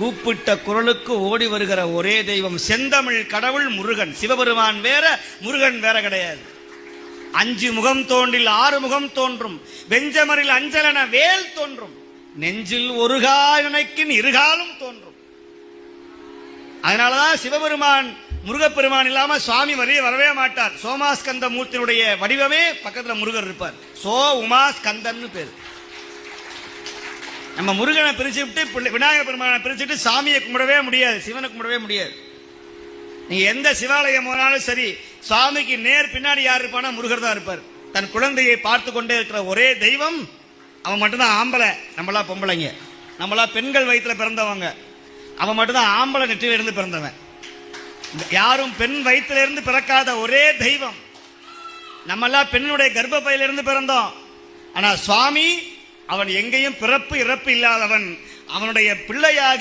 கூப்பிட்ட குரலுக்கு ஓடி வருகிற ஒரே தெய்வம் செந்தமிழ் கடவுள் முருகன். சிவபெருமான் வேற முருகன் வேற கிடையாது. அஞ்சு முகம் தோன்றில் ஆறு முகம் தோன்றும். வெஞ்சமரில் அஞ்சலன வேல் தோன்றும். நெஞ்சில் ஒரு நினைக்கின் இருகாலும் தோன்றும். அதனாலதான் சிவபெருமான் முருகப்பெருமான் இல்லாம சுவாமி வரைய வரவே மாட்டார். சோமாஸ்கந்த மூர்த்தியினுடைய வடிவமே பக்கத்துல முருகர் இருப்பார். சோ உமாஸ்கந்தன் பேர். நம்ம முருகனை பிரிச்சு விட்டு பிள்ளை- விநாயகர் பெருமானை பிரிச்சுட்டு சாமியை கும்பிடவே முடியாது சிவனை கும்பிடவே முடியாது. நீங்க எந்த சிவாலயம் போனாலும் சரி சுவாமிக்கு நேர் பின்னாடி யார் இருப்பானா முருகர் தான் இருப்பார். தன் குழந்தையை பார்த்து கொண்டே இருக்கிற ஒரே தெய்வம் அவன் மட்டும்தான் ஆம்பளை. நம்மளா பொம்பளைங்க. நம்மளா பெண்கள் வயிற்றுல பிறந்தவங்க. அவன் மட்டும்தான் ஆம்பளை நெற்றியில இருந்து பிறந்தவன். யாரும் பெண் வயிற்றுல இருந்து பிறக்காத ஒரே தெய்வம். நம்மளா பெண்ணுடைய கர்ப்பப்பையிலிருந்து பிறந்தோம். ஆனா சுவாமி அவன் எங்கேயும் பிறப்பு இறப்பு இல்லாதவன். அவனுடைய பிள்ளையாகி